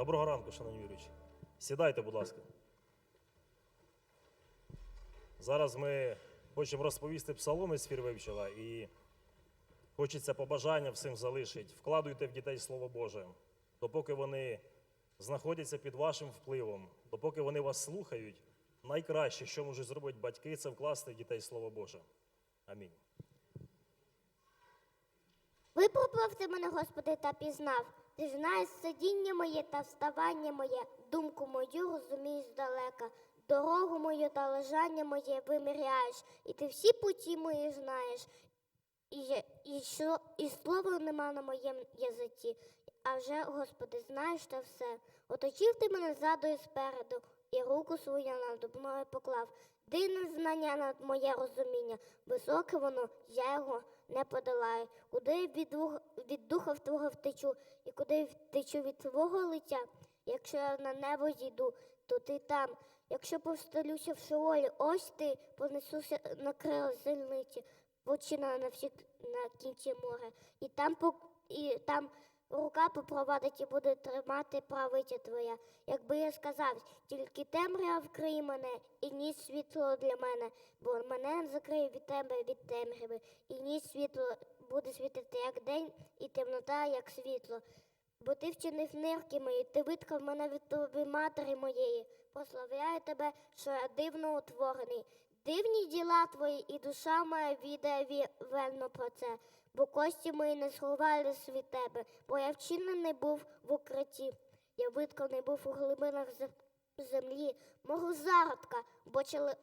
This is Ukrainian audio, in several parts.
Доброго ранку, шановні віруючі. Сідайте, будь ласка. Зараз ми хочемо розповісти псаломи з Фірвивчила і хочеться побажання всім залишити. Вкладуйте в дітей Слово Боже, допоки вони знаходяться під вашим впливом, допоки вони вас слухають. Найкраще, що можуть зробити батьки, це вкласти в дітей Слово Боже. Амінь. Випробував ти мене, Господи, та пізнав. Ти знаєш сидіння моє та вставання моє, думку мою розумієш здалека. Дорогу мою та лежання моє виміряєш, і ти всі путі мої знаєш. І, і, що, і слова нема на моєму язиці. А вже, Господи, знаєш те все. Оточив ти мене ззаду і спереду, і руку свою над мною поклав. Дивне знання над моє розуміння, високе воно, я його не подолаю. Куди від, від духа твого втечу, і куди втечу від твого лиця, якщо я на небо зійду, то ти там. Якщо повстелюся в шеолі, ось ти понесуся на крила зельниці, почина на всі на кінці моря, і там і там рука попровадить і буде тримати правиця твоя. Якби я сказав, тільки темрява вкриє мене, і ніч світло для мене, бо мене закриє від тебе від темряви, і ніч світло буде світити як день, і темнота, як світло. Бо ти вчинив нирки мої, ти виткав мене від тобі матері моєї. Прославляю тебе, що я дивно утворений. Дивні діла твої, і душа моя відає ві- вельно про це, бо кості мої не сховались від тебе, бо я вчинений був в укритті. Я витканий був у глибинах землі, мого зародка, бачили,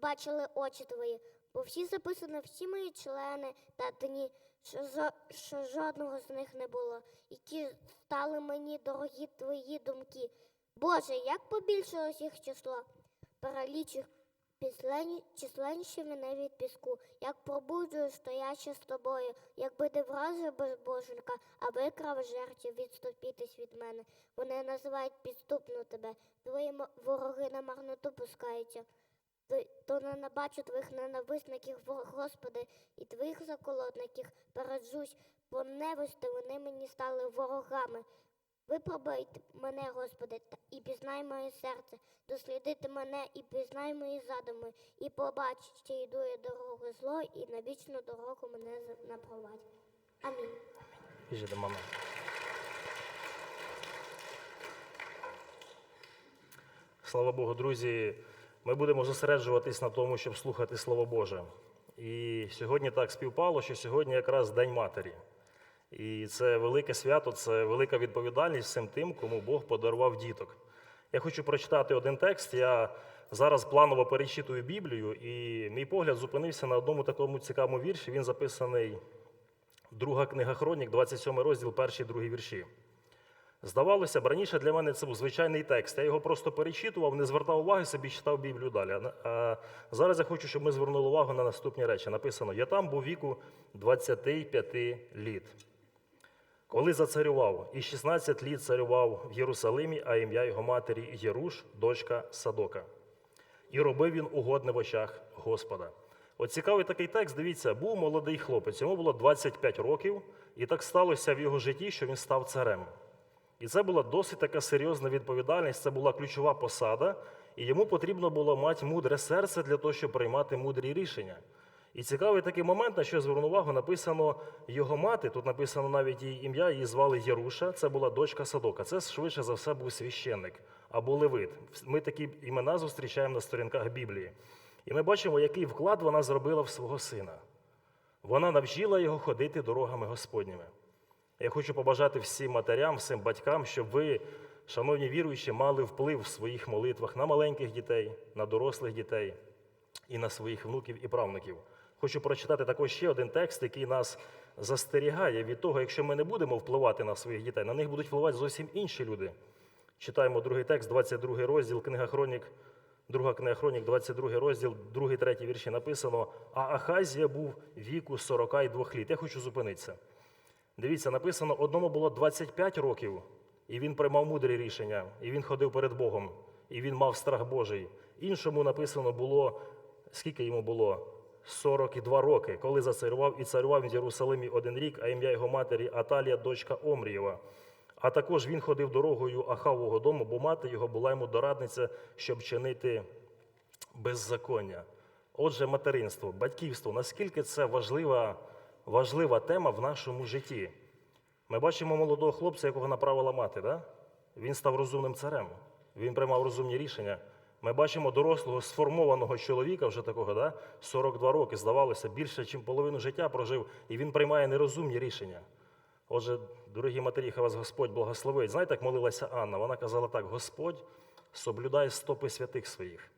бачили очі твої, бо всі записані всі мої члени та дні, що, жо- що жодного з них не було, і ті стали мені дорогі твої думки. Боже, як побільшилось їх число, переліч численніші мене від піску, як пробуджую, стоячи з тобою, якби ти вразив безбожника, а викрав жертві відступітись від мене. Вони називають підступно тебе, твої вороги на марноту пускаються. То не набачу твоїх ненависників, Господи, і твоїх заколотників переджусь, бо невисти вони мені стали ворогами. Випробуй мене, Господи, і пізнай моє серце, дослідити мене і пізнай мої задуми, і побач, чи йду я дорогу зло, і на вічну дорогу мене напровадь. Амінь. Біжи до мами. Слава Богу, друзі, ми будемо зосереджуватись на тому, щоб слухати Слово Боже. І сьогодні так співпало, що сьогодні якраз День Матері. І це велике свято, це велика відповідальність всім тим, кому Бог подарував діток. Я хочу прочитати один текст. Я зараз планово перечитую Біблію, і мій погляд зупинився на одному такому цікавому вірші. Він записаний Друга книга Хронік, 27 розділ, перші і другі вірші. Здавалося б, раніше для мене це був звичайний текст. Я його просто перечитував, не звертав уваги, собі читав Біблію далі. А зараз я хочу, щоб ми звернули увагу на наступні речі. Написано: Я там був віку 25 літ. Коли зацарював, і 16 літ царював в Єрусалимі, а ім'я його матері Єруш, дочка Садока. І робив він угодне в очах Господа. От цікавий такий текст, дивіться, був молодий хлопець, йому було 25 років, і так сталося в його житті, що він став царем. І це була досить така серйозна відповідальність, це була ключова посада, і йому потрібно було мати мудре серце для того, щоб приймати мудрі рішення. І цікавий такий момент, на що я звернув увагу, написано його мати, тут написано навіть її ім'я, її звали Єруша, це була дочка Садока. Це швидше за все був священник або левит. Ми такі імена зустрічаємо на сторінках Біблії. І ми бачимо, який вклад вона зробила в свого сина. Вона навчила його ходити дорогами Господніми. Я хочу побажати всім матерям, всім батькам, щоб ви, шановні віруючі, мали вплив в своїх молитвах на маленьких дітей, на дорослих дітей і на своїх внуків і правнуків. Хочу прочитати також ще один текст, який нас застерігає від того, якщо ми не будемо впливати на своїх дітей, на них будуть впливати зовсім інші люди. Читаємо другий текст, 22 розділ, книга Хронік, друга книга Хронік, 22 розділ, 2, 3 вірші написано: А Ахазія був віку 42 літ. Я хочу зупинитися. Дивіться, написано, одному було 25 років, і він приймав мудрі рішення, і він ходив перед Богом, і він мав страх Божий. Іншому написано було, скільки йому було? 42 роки, коли зацарював і царював в Єрусалимі один рік, а ім'я його матері Аталія, дочка Омрієва. А також він ходив дорогою Ахавого дому, бо мати його була йому дорадниця, щоб чинити беззаконня. Отже, материнство, батьківство, наскільки це важлива, важлива тема в нашому житті. Ми бачимо молодого хлопця, якого направила мати. Да? Він став розумним царем, він приймав розумні рішення. Ми бачимо дорослого сформованого чоловіка, вже такого, да? 42 роки, здавалося, більше, ніж половину життя прожив, і він приймає нерозумні рішення. Отже, дорогі матері, хай вас Господь благословить. Знаєте, як молилася Анна? Вона казала так: Господь соблюдає стопи святих своїх,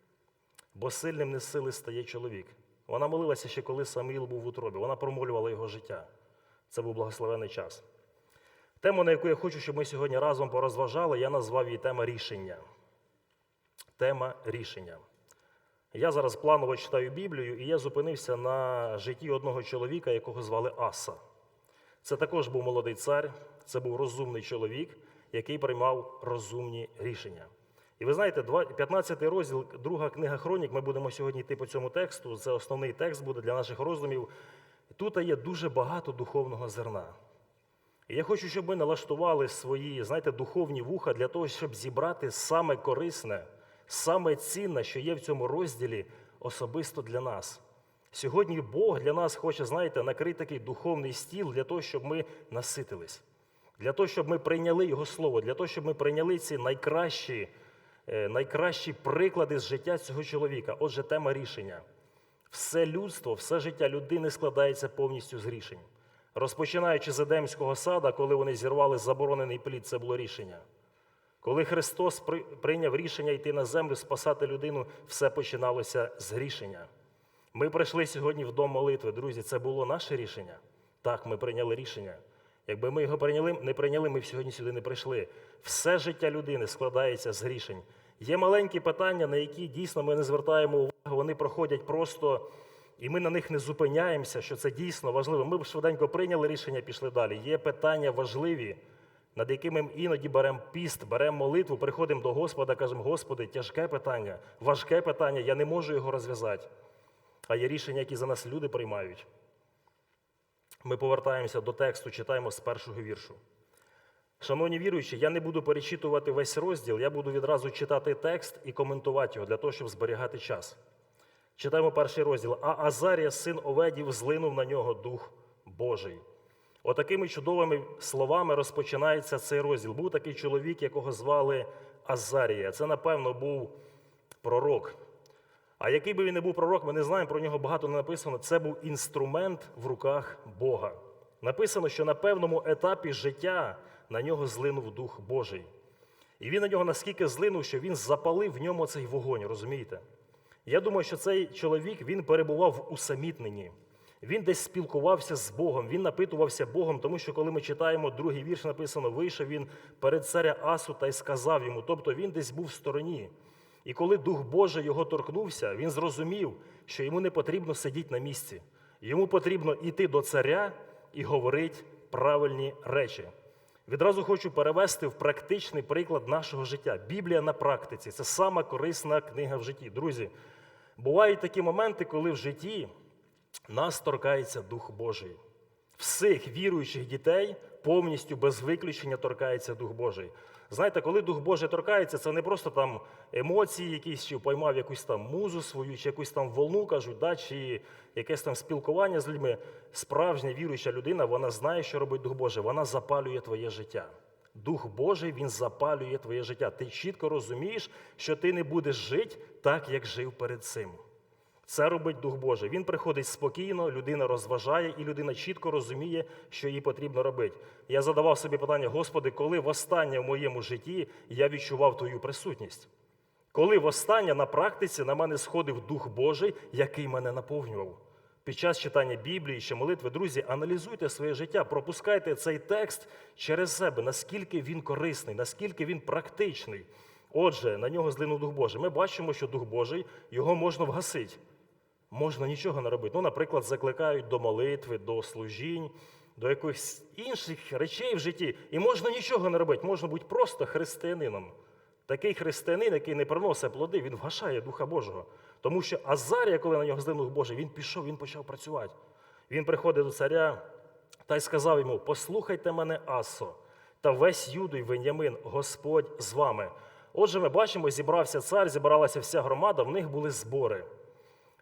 бо сильним не сили стає чоловік. Вона молилася ще коли Самуїл був в утробі. Вона промолювала його життя. Це був благословений час. Тему, на яку я хочу, щоб ми сьогодні разом порозважали, я назвав її тема рішення. Тема рішення. Я зараз планово читаю Біблію, і я зупинився на житті одного чоловіка, якого звали Аса. Це також був молодий цар, це був розумний чоловік, який приймав розумні рішення. І ви знаєте, 15 розділ, друга книга Хронік, ми будемо сьогодні йти по цьому тексту. Це основний текст буде для наших роздумів. Тут є дуже багато духовного зерна. І я хочу, щоб ми налаштували свої, знаєте, духовні вуха для того, щоб зібрати саме корисне, саме цінне, що є в цьому розділі особисто для нас. Сьогодні Бог для нас хоче, знаєте, накрити такий духовний стіл для того, щоб ми наситились, для того, щоб ми прийняли Його Слово, для того, щоб ми прийняли ці найкращі, е, найкращі приклади з життя цього чоловіка. Отже, тема рішення. Все людство, все життя людини складається повністю з рішень. Розпочинаючи з Едемського сада, коли вони зірвали заборонений плід, це було рішення. Коли Христос прийняв рішення йти на землю, спасати людину, все починалося з рішення. Ми прийшли сьогодні в дом молитви, друзі. Це було наше рішення. Так, ми прийняли рішення. Якби ми його прийняли, не прийняли, ми б сьогодні сюди не прийшли. Все життя людини складається з рішень. Є маленькі питання, на які дійсно ми не звертаємо увагу, вони проходять просто, і ми на них не зупиняємося, що це дійсно важливо. Ми б швиденько прийняли рішення, пішли далі. Є питання важливі, над якими ми іноді беремо піст, беремо молитву, приходимо до Господа, кажемо, Господи, тяжке питання, важке питання, я не можу його розв'язати. А є рішення, які за нас люди приймають. Ми повертаємося до тексту, читаємо з першого віршу. Шановні віруючі, я не буду перечитувати весь розділ, я буду відразу читати текст і коментувати його для того, щоб зберігати час. Читаємо перший розділ. А Азарія, син Оведів, злинув на нього Дух Божий. Отакими чудовими словами розпочинається цей розділ. Був такий чоловік, якого звали Азарія. Це, напевно, був пророк. А який би він не був пророк, ми не знаємо, про нього багато не написано. Це був інструмент в руках Бога. Написано, що на певному етапі життя на нього злинув Дух Божий. І він на нього наскільки злинув, що він запалив в ньому цей вогонь, розумієте? Я думаю, що цей чоловік він перебував в усамітненні. Він десь спілкувався з Богом, він напитувався Богом, тому що коли ми читаємо другий вірш, написано, вийшов він перед царя Асу та й сказав йому. Тобто він десь був в стороні. І коли Дух Божий його торкнувся, він зрозумів, що йому не потрібно сидіти на місці. Йому потрібно йти до царя і говорити правильні речі. Відразу хочу перевести в практичний приклад нашого життя. Біблія на практиці це сама корисна книга в житті. Друзі, бувають такі моменти, коли в житті нас торкається Дух Божий. Всіх віруючих дітей повністю без виключення торкається Дух Божий. Знаєте, коли Дух Божий торкається, це не просто там емоції якісь, чи поймав якусь там музу свою, чи якусь там волну кажуть, да, чи якесь там спілкування з людьми. Справжня віруюча людина, вона знає, що робить Дух Божий, вона запалює твоє життя. Дух Божий він запалює твоє життя. Ти чітко розумієш, що ти не будеш жити так, як жив перед цим. Це робить Дух Божий. Він приходить спокійно, людина розважає, і людина чітко розуміє, що їй потрібно робити. Я задавав собі питання: Господи, коли востаннє в моєму житті я відчував Твою присутність? Коли востаннє на практиці на мене сходив Дух Божий, який мене наповнював? Під час читання Біблії чи молитви, друзі, аналізуйте своє життя, пропускайте цей текст через себе, наскільки він корисний, наскільки він практичний. Отже, на нього злинув Дух Божий. Ми бачимо, що Дух Божий його можна вгасити. Можна нічого не робити. Ну, наприклад, закликають до молитви, до служінь, до якихось інших речей в житті. І можна нічого не робити, можна бути просто християнином. Такий християнин, який не приносить плоди, він вгашає Духа Божого. Тому що Азарія, коли на нього Дух Божий, він пішов, він почав працювати. Він приходить до царя та й сказав йому: Послухайте мене, Асо, та весь Юду й Венямин, Господь з вами. Отже, ми бачимо, зібрався цар, зібралася вся громада, в них були збори.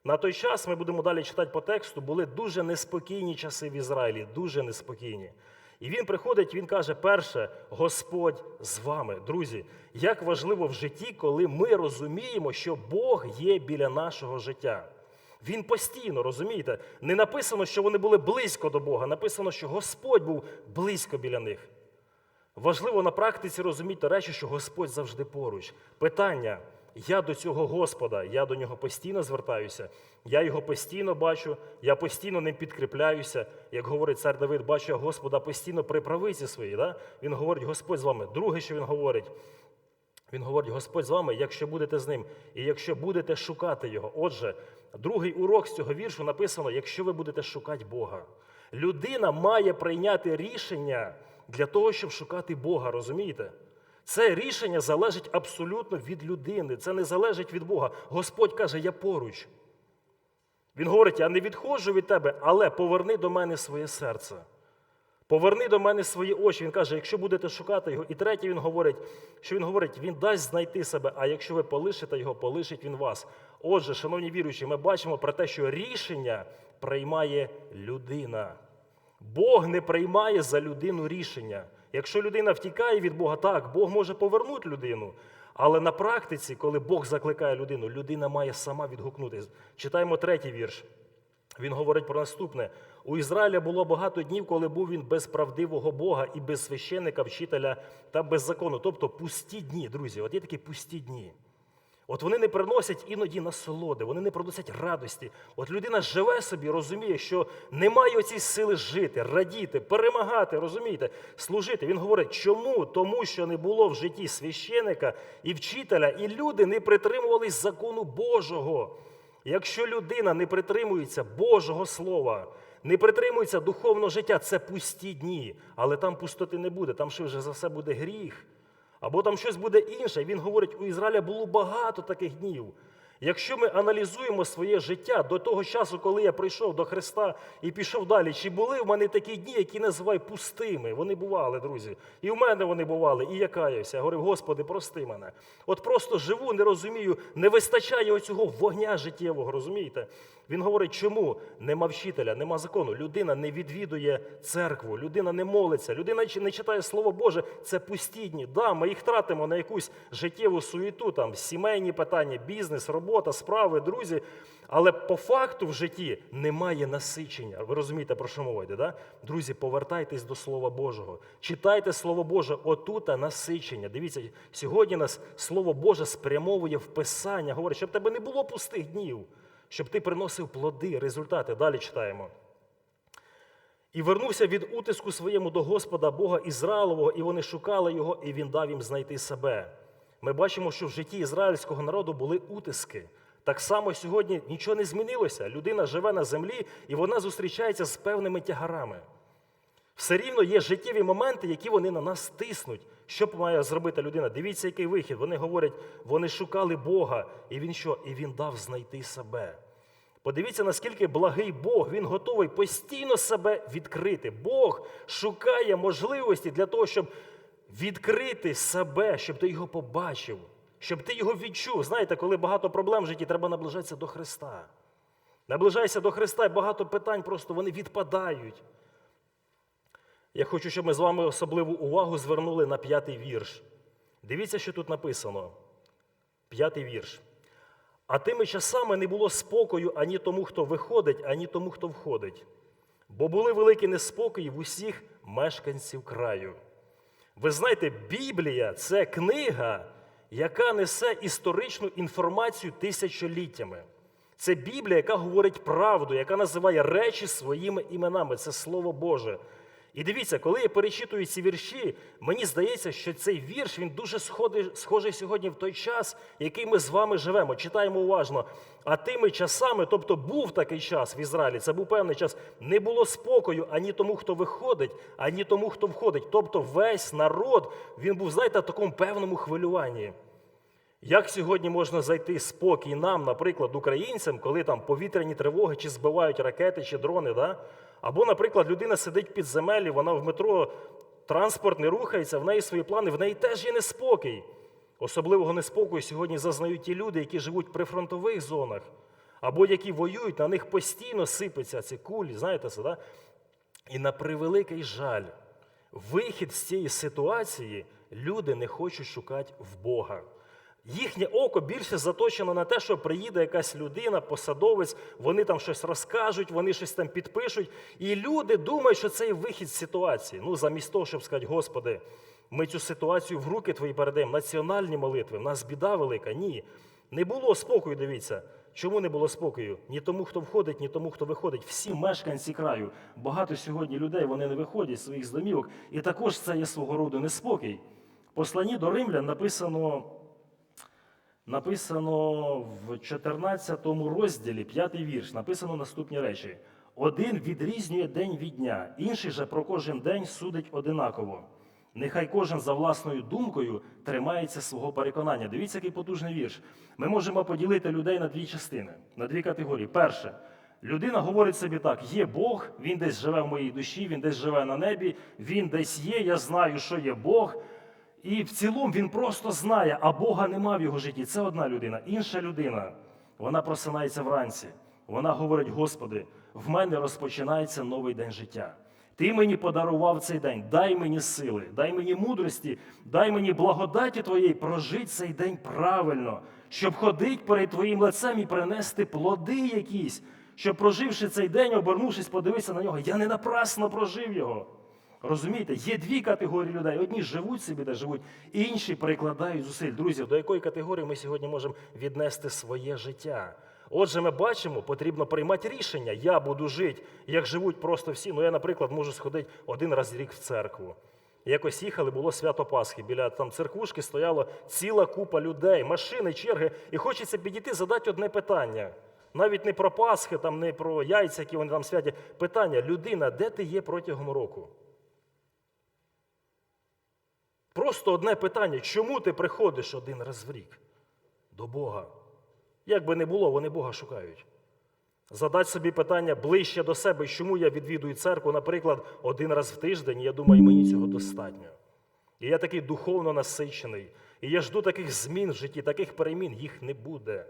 На той час ми будемо далі читати по тексту, були дуже неспокійні часи в Ізраїлі, дуже неспокійні. І він приходить, він каже: перше, Господь з вами. Друзі, як важливо в житті, коли ми розуміємо, що Бог є біля нашого життя. Він постійно, розумієте, не написано, що вони були близько до Бога, написано, що Господь був близько біля них. Важливо на практиці розуміти речі, що Господь завжди поруч. Питання: я до цього Господа, я до нього постійно звертаюся, я його постійно бачу, я постійно ним підкріпляюся. Як говорить цар Давид, бачу я Господа постійно при правиці своїй. Да? Він говорить, Господь з вами. Друге, що він говорить, він говорить, Господь з вами, якщо будете з ним, і якщо будете шукати його. Отже, другий урок з цього віршу написано: якщо ви будете шукати Бога. Людина має прийняти рішення для того, щоб шукати Бога, розумієте? Це рішення залежить абсолютно від людини, це не залежить від Бога. Господь каже, я поруч. Він говорить: я не відходжу від тебе, але поверни до мене своє серце. Поверни до мене свої очі. Він каже, якщо будете шукати його. І третє, він говорить, що він говорить, він дасть знайти себе, а якщо ви полишите його, полишить він вас. Отже, шановні віруючі, ми бачимо про те, що рішення приймає людина. Бог не приймає за людину рішення. Якщо людина втікає від Бога, так, Бог може повернути людину. Але на практиці, коли Бог закликає людину, людина має сама відгукнутися. Читаємо третій вірш. Він говорить про наступне: у Ізраїля було багато днів, коли був він без правдивого Бога і без священника, вчителя та без закону. Тобто пусті дні, друзі. От є такі пусті дні. От вони не приносять іноді насолоди, вони не приносять радості. От людина живе собі, розуміє, що немає оцій сили жити, радіти, перемагати, розумієте, служити. Він говорить, чому? Тому що не було в житті священика і вчителя, і люди не притримувались закону Божого. Якщо людина не притримується Божого Слова, не притримується духовного життя, це пусті дні, але там пустоти не буде, там швидше за все буде гріх. Або там щось буде інше. Він говорить, у Ізраїля було багато таких днів. Якщо ми аналізуємо своє життя до того часу, коли я прийшов до Христа і пішов далі, чи були в мене такі дні, які називаю пустими? Вони бували, друзі. І в мене вони бували, і я каюся. Я говорив, Господи, прости мене. От просто живу, не розумію, не вистачає оцього вогня життєвого, розумієте? Він говорить, чому нема вчителя, нема закону. Людина не відвідує церкву, людина не молиться, людина не читає Слово Боже. Це пусті дні. Да, ми їх тратимо на якусь життєву суєту, там сімейні питання, бізнес, робота, справи, друзі. Але по факту в житті немає насичення. Ви розумієте, про що мова йде? Да? Друзі, повертайтесь до Слова Божого. Читайте Слово Боже, отута насичення. Дивіться, сьогодні нас Слово Боже спрямовує в Писання. Говорить, щоб тебе не було пустих днів щоб ти приносив плоди, результати. Далі читаємо. І вернувся від утиску своєму до Господа Бога Ізраїлового, і вони шукали його, і він дав їм знайти себе. Ми бачимо, що в житті ізраїльського народу були утиски. Так само сьогодні нічого не змінилося. Людина живе на землі і вона зустрічається з певними тягарами. Все рівно є життєві моменти, які вони на нас тиснуть. Що має зробити людина? Дивіться, який вихід. Вони говорять, вони шукали Бога, і він що? І він дав знайти себе. Подивіться, наскільки благий Бог, він готовий постійно себе відкрити. Бог шукає можливості для того, щоб відкрити себе, щоб ти його побачив, щоб ти його відчув. Знаєте, коли багато проблем в житті, треба наближатися до Христа. Наближайся до Христа, і багато питань просто вони відпадають. Я хочу, щоб ми з вами особливу увагу звернули на п'ятий вірш. Дивіться, що тут написано. П'ятий вірш. А тими часами не було спокою ані тому, хто виходить, ані тому, хто входить. Бо були великі неспокої в усіх мешканців краю. Ви знаєте, Біблія це книга, яка несе історичну інформацію тисячоліттями. Це Біблія, яка говорить правду, яка називає речі своїми іменами. Це Слово Боже. І дивіться, коли я перечитую ці вірші, мені здається, що цей вірш він дуже схожий, схожий сьогодні в той час, який ми з вами живемо. Читаємо уважно. А тими часами, тобто був такий час в Ізраїлі, це був певний час, не було спокою ані тому, хто виходить, ані тому, хто входить. Тобто весь народ він був, знаєте, в такому певному хвилюванні. Як сьогодні можна зайти спокій нам, наприклад, українцям, коли там повітряні тривоги, чи збивають ракети, чи дрони, да? Або, наприклад, людина сидить під земелі, вона в метро транспорт не рухається, в неї свої плани, в неї теж є неспокій. Особливого неспокою сьогодні зазнають ті люди, які живуть при фронтових зонах, або які воюють, на них постійно сипеться ці кулі, знаєте це, да? І на превеликий жаль, вихід з цієї ситуації люди не хочуть шукати в Бога. Їхнє око більше заточено на те, що приїде якась людина, посадовець, вони там щось розкажуть, вони щось там підпишуть. І люди думають, що це є вихід з ситуації. Ну, замість того, щоб сказати, Господи, ми цю ситуацію в руки твої передаємо, національні молитви, в нас біда велика. Ні. Не було спокою, дивіться. Чому не було спокою? Ні тому, хто входить, ні тому, хто виходить. Всі мешканці краю. Багато сьогодні людей вони не виходять з своїх домівок. І також це є свого роду неспокій. В посланні до римлян написано, написано в 14 розділі, 5 вірш, написано наступні речі. Один відрізнює день від дня, інший же про кожен день судить одинаково. Нехай кожен за власною думкою тримається свого переконання. Дивіться, який потужний вірш. Ми можемо поділити людей на дві частини, на дві категорії. Перше, людина говорить собі так: є Бог, він десь живе в моїй душі, він десь живе на небі, він десь є, я знаю, що є Бог. І в цілому він просто знає, а Бога нема в його житті. Це одна людина. Інша людина, вона просинається вранці. Вона говорить: Господи, в мене розпочинається новий день життя. Ти мені подарував цей день, дай мені сили, дай мені мудрості, дай мені благодаті твоєї прожити цей день правильно, щоб ходити перед твоїм лицем і принести плоди якісь, щоб проживши цей день, обернувшись, подивитися на нього. Я не напрасно прожив його. Розумієте, є дві категорії людей. Одні живуть собі, де живуть, інші прикладають зусиль. Друзі, до якої категорії ми сьогодні можемо віднести своє життя? Отже, ми бачимо, потрібно приймати рішення. Я буду жити, як живуть просто всі. Ну, я, наприклад, можу сходити один раз в рік в церкву. Якось їхали, було свято Пасхи. Біля там церквушки стояла ціла купа людей, машини, черги. І хочеться підійти, задати одне питання. Навіть не про Пасхи, там, не про яйця, які вони там святять. Питання: людина, де ти є протягом року? Просто одне питання: чому ти приходиш один раз в рік до Бога? Як би не було, вони Бога шукають. Задать собі питання ближче до себе, чому я відвідую церкву, наприклад, один раз в тиждень, я думаю, мені цього достатньо. І я такий духовно насичений. І я жду таких змін в житті, таких перемін їх не буде.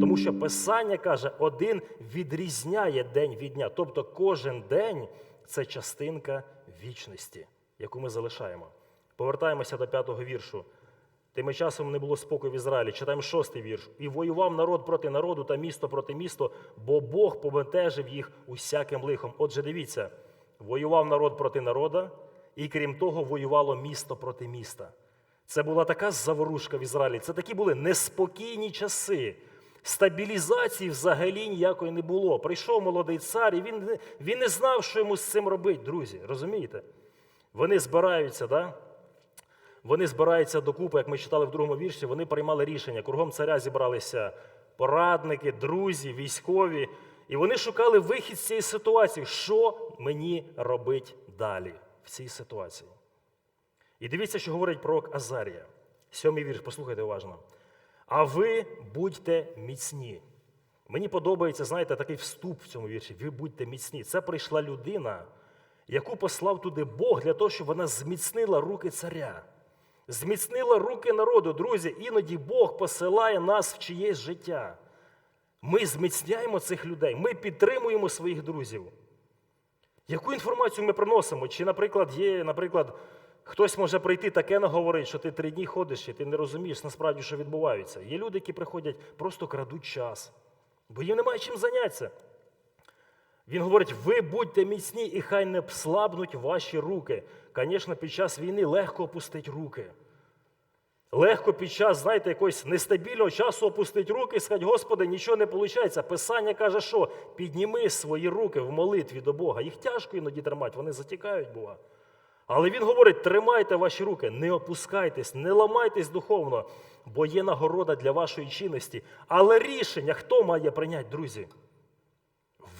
Тому що Писання каже, один відрізняє день від дня. Тобто кожен день це частинка вічності, яку ми залишаємо. Повертаємося до п'ятого віршу. Тими часом не було спокою в Ізраїлі. Читаємо шостий вірш. І воював народ проти народу та місто проти місто, бо Бог повентежив їх усяким лихом. Отже, дивіться, воював народ проти народа, і крім того, воювало місто проти міста. Це була така заворушка в Ізраїлі. Це такі були неспокійні часи. Стабілізації взагалі ніякої не було. Прийшов молодий цар, і він, він не знав, що йому з цим робити, друзі. Розумієте? Вони збираються, да? Вони збираються докупи, як ми читали в другому вірші, вони приймали рішення. Кругом царя зібралися порадники, друзі, військові. І вони шукали вихід з цієї ситуації. Що мені робити далі в цій ситуації? І дивіться, що говорить пророк Азарія. Сьомий вірш, послухайте уважно. А ви будьте міцні. Мені подобається, знаєте, такий вступ в цьому вірші. Ви будьте міцні. Це прийшла людина, яку послав туди Бог для того, щоб вона зміцнила руки царя, зміцнила руки народу. Друзі, іноді Бог посилає нас в чиєсь життя. Ми зміцняємо цих людей, ми підтримуємо своїх друзів. Яку інформацію ми приносимо? Чи, наприклад, є, наприклад, хтось може прийти таке наговорити, що ти три дні ходиш і ти не розумієш насправді, що відбувається. Є люди, які приходять, просто крадуть час, бо їм немає чим зайнятися. Він говорить: ви будьте міцні, і хай не слабнуть ваші руки. Звісно, під час війни легко опустити руки. Легко під час, знаєте, якогось нестабільного часу опустити руки і сказати, Господи, нічого не виходить. Писання каже, що підніми свої руки в молитві до Бога. Їх тяжко іноді тримати, вони затікають, бува. Але він говорить: тримайте ваші руки, не опускайтесь, не ламайтесь духовно, бо є нагорода для вашої чинності. Але рішення хто має прийняти, друзі?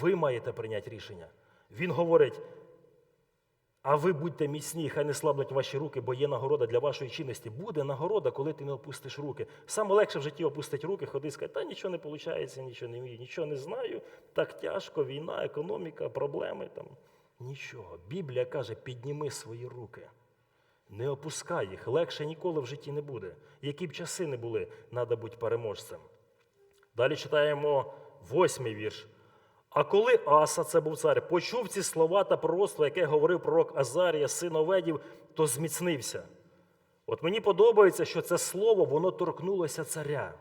Ви маєте прийняти рішення. Він говорить: а ви будьте міцні, хай не слабнуть ваші руки, бо є нагорода для вашої чинності. Буде нагорода, коли ти не опустиш руки. Саме легше в житті опустити руки, ходити і сказати, та нічого не виходить, нічого не вмію, нічого не знаю. Так тяжко, війна, економіка, проблеми там. Нічого. Біблія каже, підніми свої руки. Не опускай їх, легше ніколи в житті не буде. Які б часи не були, треба бути переможцем. Далі читаємо восьмий вірш. А коли Аса, це був цар, почув ці слова та пророцтво, яке говорив пророк Азарія, син Оведів, то зміцнився. От мені подобається, що це слово воно торкнулося царя.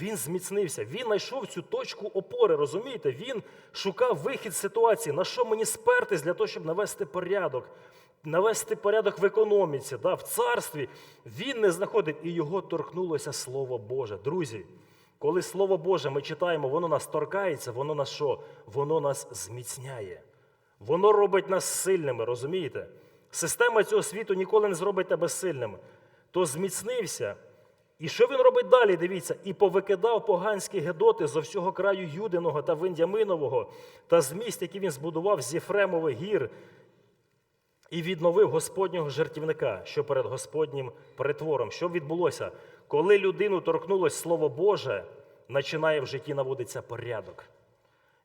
Він зміцнився, він знайшов цю точку опори, розумієте? Він шукав вихід з ситуації, на що мені спертись для того, щоб навести порядок, навести порядок в економіці, да, в царстві. Він не знаходить, і його торкнулося Слово Боже. Друзі, коли Слово Боже ми читаємо, воно нас торкається, воно нас що? Воно нас зміцняє. Воно робить нас сильними, розумієте? Система цього світу ніколи не зробить тебе сильним. То зміцнився. І що він робить далі? Дивіться, і повикидав поганські гедоти зо всього краю Юдиного та Виндяминового та з міст, які він збудував з Єфремових гір, і відновив Господнього жертівника, що перед Господнім перетвором. Що відбулося? Коли людину торкнулось Слово Боже, починає в житті наводитися порядок.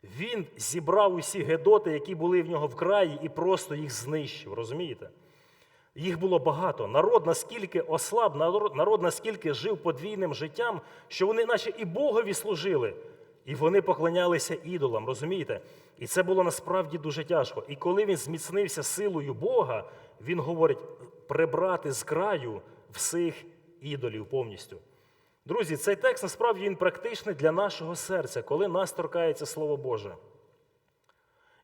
Він зібрав усі гедоти, які були в нього в краї, і просто їх знищив. Розумієте? Їх було багато. Народ наскільки ослаб, народ наскільки жив подвійним життям, що вони, наче і Богові служили, і вони поклонялися ідолам, розумієте? І це було насправді дуже тяжко. І коли він зміцнився силою Бога, він говорить прибрати з краю всіх ідолів повністю. Друзі, цей текст насправді він практичний для нашого серця, коли нас торкається Слово Боже.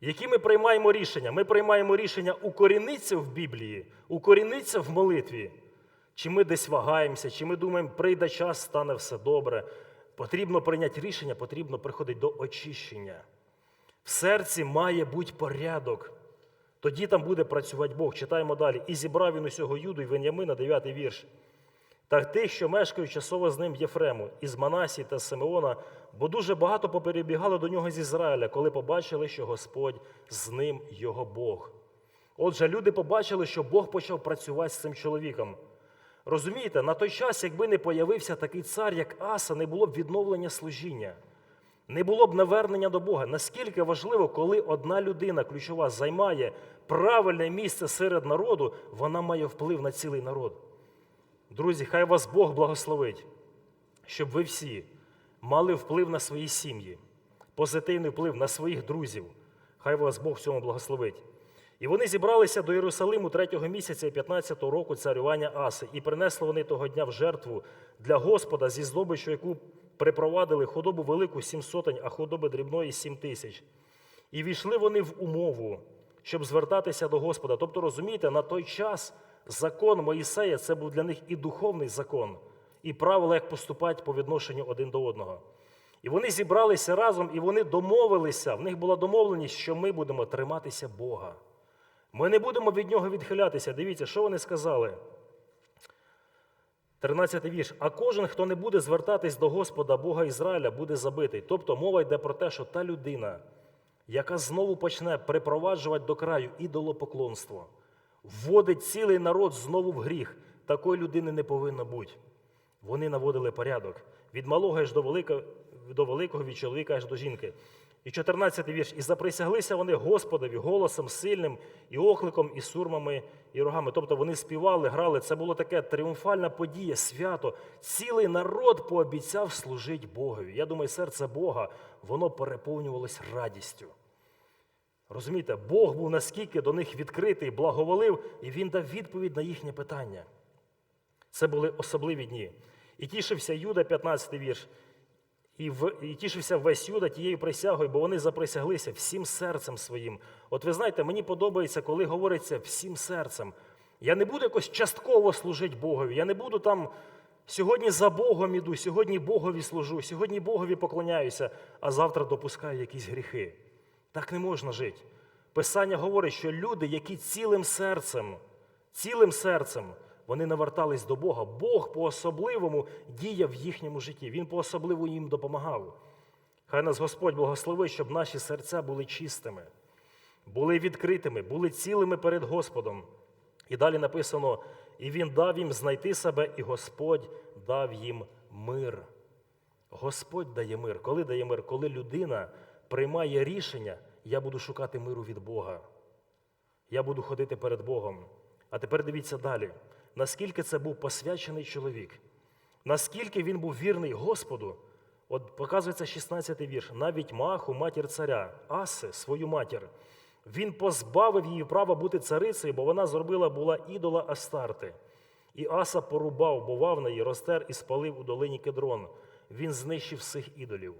Які ми приймаємо рішення? Ми приймаємо рішення укорінитися в Біблії, укорінитися в молитві. Чи ми десь вагаємося, чи ми думаємо, прийде час, стане все добре. Потрібно прийняти рішення, потрібно приходити до очищення. В серці має бути порядок. Тоді там буде працювати Бог. Читаємо далі. І зібрав він усього Юду і Венямина, 9 вірш. Та тих, що мешкають часово з ним Єфрему, із Манасії та Симеона, бо дуже багато поперебігало до нього з Ізраїля, коли побачили, що Господь з ним його Бог. Отже, люди побачили, що Бог почав працювати з цим чоловіком. Розумієте, на той час, якби не появився такий цар, як Аса, не було б відновлення служіння, не було б навернення до Бога. Наскільки важливо, коли одна людина ключова займає правильне місце серед народу, вона має вплив на цілий народ. Друзі, хай вас Бог благословить, щоб ви всі мали вплив на свої сім'ї, позитивний вплив на своїх друзів. Хай вас Бог в цьому благословить. І вони зібралися до Єрусалиму третього місяця 15-го року царювання Аси, і принесли вони того дня в жертву для Господа зі здобичу, яку припровадили худобу велику сім сотень, а худоби дрібної сім тисяч. І війшли вони в умову, щоб звертатися до Господа. Тобто, розумієте, на той час закон Моїсея це був для них і духовний закон, і правила, як поступати по відношенню один до одного. І вони зібралися разом, і вони домовилися. В них була домовленість, що ми будемо триматися Бога. Ми не будемо від нього відхилятися. Дивіться, що вони сказали. 13 вірш. А кожен, хто не буде звертатись до Господа Бога Ізраїля, буде забитий. Тобто мова йде про те, що та людина, яка знову почне припроваджувати до краю ідолопоклонство, вводить цілий народ знову в гріх, такої людини не повинно бути. Вони наводили порядок від малого аж до великого, до великого, від чоловіка аж до жінки. І 14 вірш. І заприсяглися вони Господові голосом сильним, і окликом, і сурмами, і рогами. Тобто вони співали, грали. Це було таке тріумфальна подія, свято. Цілий народ пообіцяв служити Богові. Я думаю, серце Бога воно переповнювалось радістю. Розумієте, Бог був наскільки до них відкритий, благоволив, і він дав відповідь на їхнє питання. Це були особливі дні. І тішився Юда, 15 вірш, і, в, і тішився весь Юда тією присягою, бо вони заприсяглися всім серцем своїм. От ви знаєте, мені подобається, коли говориться всім серцем. Я не буду якось частково служити Богові. Я не буду там сьогодні за Богом іду, сьогодні Богові служу, сьогодні Богові поклоняюся, а завтра допускаю якісь гріхи. Так не можна жити. Писання говорить, що люди, які цілим серцем, цілим серцем, вони навертались до Бога. Бог по-особливому діяв в їхньому житті. Він по-особливому їм допомагав. Хай нас Господь благословить, щоб наші серця були чистими, були відкритими, були цілими перед Господом. І далі написано: і він дав їм знайти себе, і Господь дав їм мир. Господь дає мир. Коли дає мир? Коли людина приймає рішення, я буду шукати миру від Бога. Я буду ходити перед Богом. А тепер дивіться далі, наскільки це був посвячений чоловік, наскільки він був вірний Господу. От показується 16-й вірш. Навіть Маху, матір царя, Аси, свою матір, він позбавив її права бути царицею, бо вона зробила була ідола Астарти. І Аса порубав, бував на її, розтер і спалив у долині Кедрон. Він знищив всіх ідолів.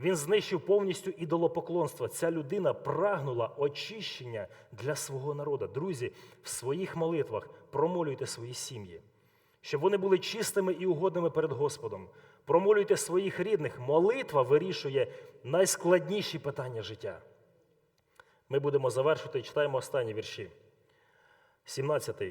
Він знищив повністю ідолопоклонство. Ця людина прагнула очищення для свого народу. Друзі, в своїх молитвах промолюйте свої сім'ї, щоб вони були чистими і угодними перед Господом. Промолюйте своїх рідних. Молитва вирішує найскладніші питання життя. Ми будемо завершувати і читаємо останні вірші. 17.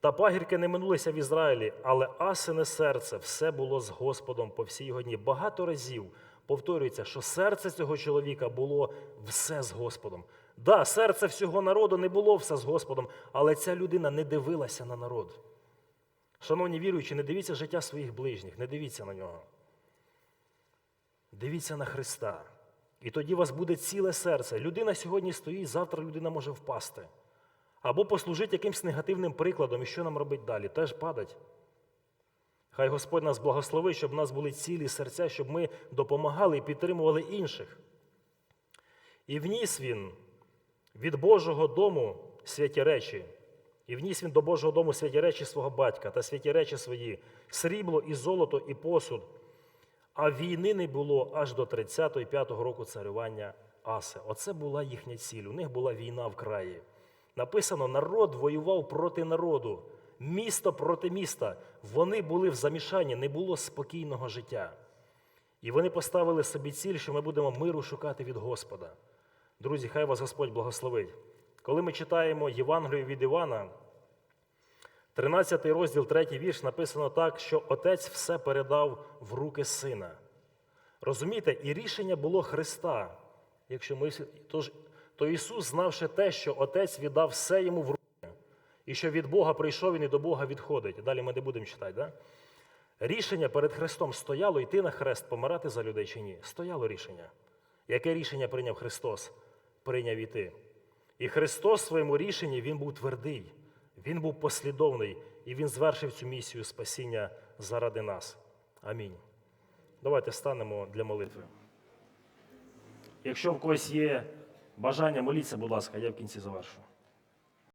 Та пагірки не минулися в Ізраїлі, але асине серце все було з Господом по всій його дні. Багато разів повторюється, що серце цього чоловіка було все з Господом. Да, серце всього народу не було все з Господом, але ця людина не дивилася на народ. Шановні віруючі, не дивіться життя своїх ближніх, не дивіться на нього. Дивіться на Христа. І тоді у вас буде ціле серце. Людина сьогодні стоїть, завтра людина може впасти. Або послужити якимсь негативним прикладом, і що нам робити далі? Теж падать. Хай Господь нас благословить, щоб в нас були цілі серця, щоб ми допомагали і підтримували інших. І вніс він від Божого дому святі речі, і вніс він до Божого дому святі речі свого батька та святі речі свої, срібло і золото, і посуд. А війни не було аж до 35-го року царювання Аси. Оце була їхня ціль. У них була війна в краї. Написано: народ воював проти народу, місто проти міста. Вони були в замішанні, не було спокійного життя. І вони поставили собі ціль, що ми будемо миру шукати від Господа. Друзі, хай вас Господь благословить. Коли ми читаємо Євангелію від Івана, 13 розділ, 3 вірш, написано так, що Отець все передав в руки Сина. Розумієте, і рішення було Христа. Якщо ми, тож, то Ісус, знавши те, що Отець віддав все йому в руки, і що від Бога прийшов він і до Бога відходить. Далі ми не будемо читати, да? Рішення перед Христом стояло йти на хрест, помирати за людей чи ні? Стояло рішення. Яке рішення прийняв Христос? Прийняв іти. І Христос в своєму рішенні Він був твердий, Він був послідовний, і Він звершив цю місію спасіння заради нас. Амінь. Давайте станемо для молитви. Якщо в когось є бажання, моліться, будь ласка, я в кінці завершу.